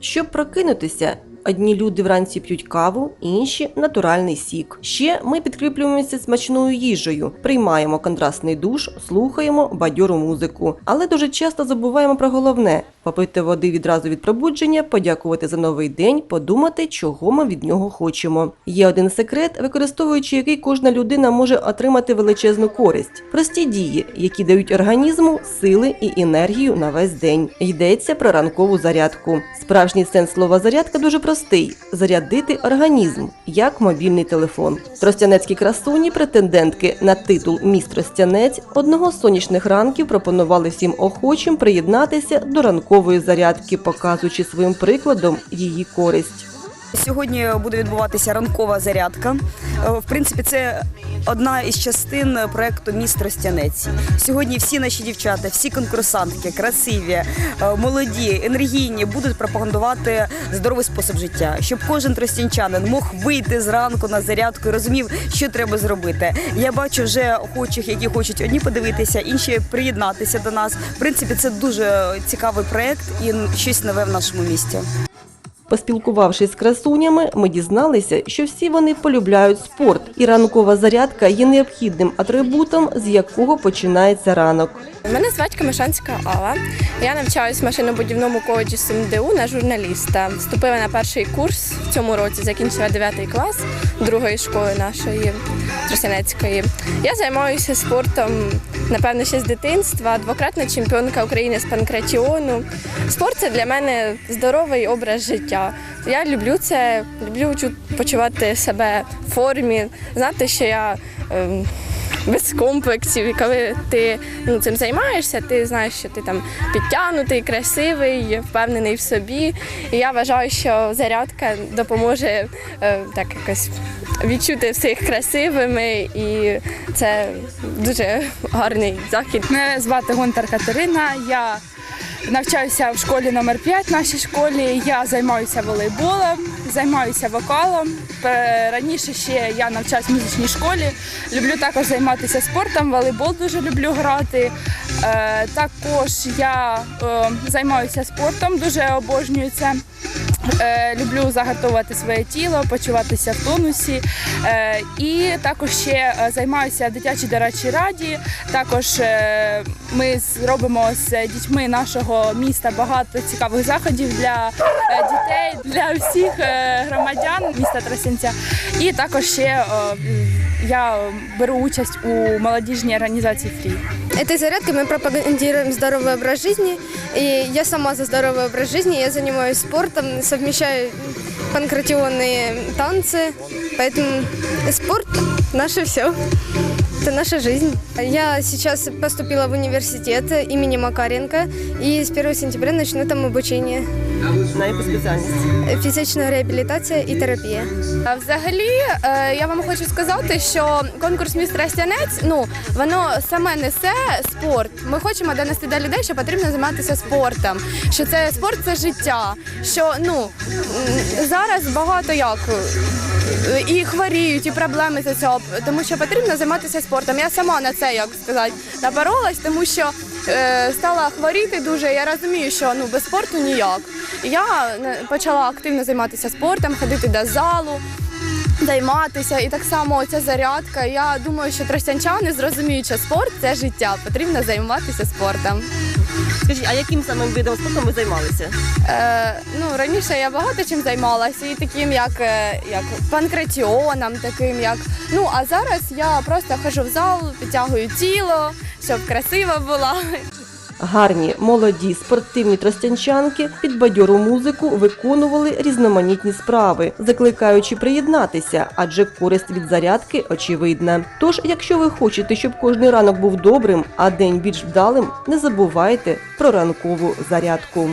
Щоб прокинутися, одні люди вранці п'ють каву, інші натуральний сік. Ще ми підкріплюємося смачною їжею, приймаємо контрастний душ, слухаємо бадьору музику. Але дуже часто забуваємо про головне попити води відразу від пробудження, подякувати за новий день, подумати, чого ми від нього хочемо. Є один секрет, використовуючи який кожна людина може отримати величезну користь. Прості дії, які дають організму сили і енергію на весь день. Йдеться про ранкову зарядку. Справжній сенс слова зарядка дуже простий: зарядити організм, як мобільний телефон. Тростянецькі красуні, претендентки на титул Міс Тростянець, одного з сонячних ранків пропонували всім охочим приєднатися до ранкової зарядки, показуючи своїм прикладом її користь. Сьогодні буде відбуватися ранкова зарядка. Е, В принципі, це одна із частин проекту Міст Тростянець. Сьогодні всі наші дівчата, всі конкурсантки, красиві, е, молоді, енергійні будуть пропагандувати здоровий спосіб життя, щоб кожен тростянчанин мог вийти зранку на зарядку і розумів, що треба зробити. Я бачу вже охочих, які хочуть одні подивитися, інші приєднатися до нас. В принципі, це дуже цікавий проект і щось нове в нашому місті. Поспілкувавшись з красунями, ми дізналися, що всі вони полюбляють спорт, і ранкова зарядка є необхідним атрибутом, з якого починається ранок. Мене звати Камишанська Алла. Я навчаюсь в машинобудівному коледжі СМДУ на журналіста. Вступила на перший курс в цьому році, закінчила 9 клас другої школи нашої Тростянецької. Я займаюся спортом, напевно, ще з дитинства. Двократна чемпіонка України з панкратіону. Спорт це для мене здоровий образ життя. Я люблю це, люблю почувати себе в формі, знати, що я. ем, без комплексів. І коли ти ну, цим займаєшся, ти знаєш, що ти там підтягнутий, красивий, впевнений в собі. І я вважаю, що зарядка допоможе е, так якось відчути всіх красивими, і це дуже гарний захід. Мене звати Гонтар Катерина. Я навчаюся в школі номер 5 в нашій школі. Я займаюся волейболом, займаюся вокалом. Раніше ще я навчаюся в музичній школі. Люблю також займатися спортом, волейбол дуже люблю грати. Е, також я е, займаюся спортом, дуже обожнюю це. Е, люблю загартовувати своє тіло, почуватися в тонусі. Е, і також ще е, займаюся дитячій дорадчій раді. Також ми з- робимо з дітьми нашого міста багато цікавих заходів для дітей, для всіх громадян міста Тростянця. І також ще я беру участь у молодіжній організації Фрі. Этой зарядкой мы пропагандируем здоровый образ жизни. И я сама за здоровый образ жизни. Я занимаюсь спортом, совмещаю панкратионные танцы. Поэтому спорт – наше все. Это наша жизнь. Я сейчас поступила в университет имени Макаренко. И с 1 сентября начну там обучение. На яку спеціальність? Физичная реабилитация и терапия. А Взагалі, е, я вам хочу сказати, що конкурс «Міс Тростянець», ну воно саме несе спорт. Ми хочемо донести до людей, що потрібно займатися спортом. Що це спорт це життя. Що ну зараз багато як і хворіють, і проблеми за цього, тому що потрібно займатися спортом. Я сама на це як сказати напоролась, тому що е, стала хворіти дуже. Я розумію, що ну без спорту ніяк. Я е, почала активно займатися спортом, ходити до залу займатися. І так само ця зарядка. Я думаю, що тростянчани зрозуміють, що спорт це життя. Потрібно займатися спортом. Скажіть, а яким самим видом спорту ви займалися? Е, ну раніше я багато чим займалася, і таким як, е, як панкратіоном, таким як. Ну а зараз я просто хожу в зал, підтягую тіло, щоб красива була. Гарні, молоді, спортивні тростянчанки під бадьору музику виконували різноманітні справи, закликаючи приєднатися, адже користь від зарядки очевидна. Тож, якщо ви хочете, щоб кожний ранок був добрим, а день більш вдалим, не забувайте про ранкову зарядку.